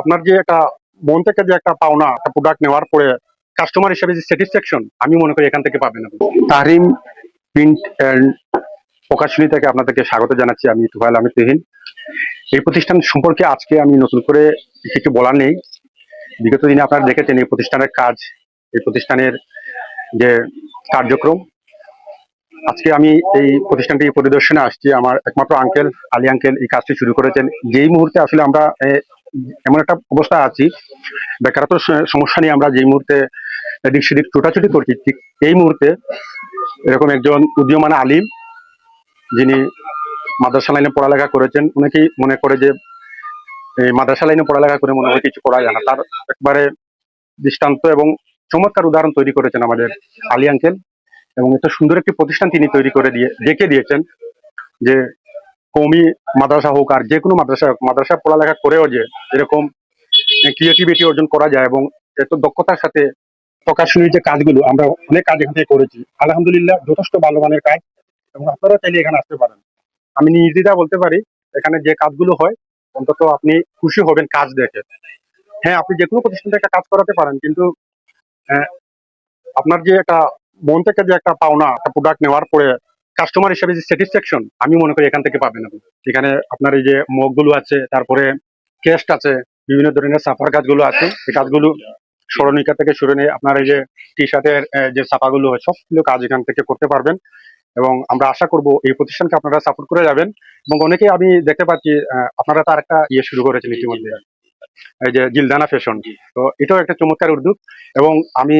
আপনার যে একটা মন থেকে যে একটা পাওনা, একটা প্রোডাক্ট নেওয়ার পরে কাস্টমার হিসেবে যে স্যাটিসফ্যাকশন আমি মনে করি এখান থেকে পাবেন। তারিম প্রিন্ট অ্যান্ড প্রকাশনী থেকে আপনাদেরকে স্বাগত জানাচ্ছি। আমি তুফাইল আমি তুহিন। এই প্রতিষ্ঠান সম্পর্কে আজকে আমি নতুন করে কিছু বলার নেই। বিগত দিনে আপনারা দেখেছেন এই প্রতিষ্ঠানের কাজ, এই প্রতিষ্ঠানের যে কার্যক্রম। আজকে আমি এই প্রতিষ্ঠানটি পরিদর্শনে আসছি। আমার একমাত্র আঙ্কেল আলী আঙ্কেল এই কাজটি শুরু করেছেন। যেই মুহূর্তে আসলে আমরা এমন একটা অবস্থা আছি। বেকারত্ব সমস্যা নিয়ে আমরা যেই মুহূর্তে এদিক সেদিক ছোটাছুটি করছি, ঠিক এই মুহূর্তে এরকম একজন উদীয়মান আলিম যিনি মাদ্রাসা লাইনে পড়ালেখা করেছেন অনেকেই মনে করে যে এই মাদ্রাসা লাইনে পড়ালেখা করে মনে হয় কিছু করা যায় না। তার একবারে দৃষ্টান্ত এবং চমৎকার উদাহরণ তৈরি করেছেন আমাদের আলী আঙ্কেল এবং এত সুন্দর একটি প্রতিষ্ঠান তিনি তৈরি করে দিয়ে দেখে দিয়েছেন যে কমি মাদ্রাসা হোক আর যে কোনো মাদ্রাসা হোক মাদ্রাসা পড়ালেখা করেও যে এরকম ক্রিয়েটিভিটি অর্জন করা যায় এবং এত দক্ষতার সাথে প্রকাশনীর যে কাজগুলো আমরা অনেক কাজ এখান থেকে করেছি। আলহামদুলিল্লাহ যথেষ্ট ভালো মানের কাজ এবং আপনারা চাইলে এখানে আসতে পারেন। আমি নির্দ্বিধা বলতে পারি এখানে যে কাজগুলো হয় অন্তত আপনি খুশি হবেন কাজ দেখে। হ্যাঁ আপনি যে কোনো প্রতিষ্ঠান থেকে কাজ করাতে পারেন কিন্তু আহ, আপনার যে একটা মন থেকে যে একটা পাওনা একটা প্রোডাক্ট নেওয়ার পরে কাস্টমার হিসেবে যে স্যাটিসফ্যাকশন আমি মনে করি এখান থেকে পাবেন আপনি। এখানে আপনার এই যে মগগুলো আছে, তারপরে কেস্ট আছে, বিভিন্ন ধরনের সাফার কাজগুলো আছে। এই কাজগুলো স্মরণিকা থেকে শুরু নিয়ে আপনার এই যে টি শার্টের যে ছাপাগুলো হয়, সবগুলো কাজ এখান থেকে করতে পারবেন। এবং আমরা আশা করব এই প্রতিষ্ঠানকে আপনারা সাপোর্ট করে যাবেন। এবং অনেকেই আমি দেখতে পাচ্ছি আপনারা তার একটা ইয়ে শুরু করেছেন ইতিমধ্যে। এই যে জিলদানা ফ্যাশন তো এটাও একটা চমৎকার উদ্যোগ। এবং আমি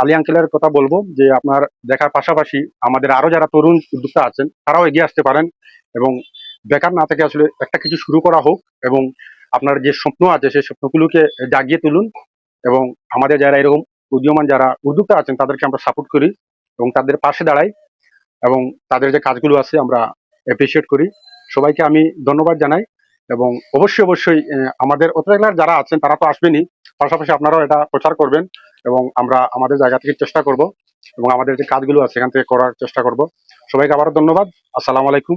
আলী আঙ্কেলের কথা বলব যে আপনার দেখার পাশাপাশি আমাদের আরও যারা তরুণ উদ্যোক্তা আছেন, তারাও এগিয়ে আসতে পারেন এবং বেকার না থেকে আসলে একটা কিছু শুরু করা হোক এবং আপনার যে স্বপ্ন আছে, সেই স্বপ্নগুলোকে জাগিয়ে তুলুন এবং আমাদের যারা এরকম উদীয়মান যারা উদ্যোক্তা আছেন, তাদেরকে আমরা সাপোর্ট করি এবং তাদের পাশে দাঁড়াই এবং তাদের যে কাজগুলো আছে আমরা অ্যাপ্রিসিয়েট করি। সবাইকে আমি ধন্যবাদ জানাই। এবং অবশ্যই অবশ্যই আমাদের অতিথিরা যারা আছেন তারা তো আসবেনই। পাশাপাশি আপনারাও এটা প্রচার করবেন এবং আমরা আমাদের জায়গা থেকে চেষ্টা করব এবং আমাদের যে কাজগুলো আছে, সেখান থেকে করার চেষ্টা করব। সবাইকে আবারও ধন্যবাদ। আসসালামু আলাইকুম।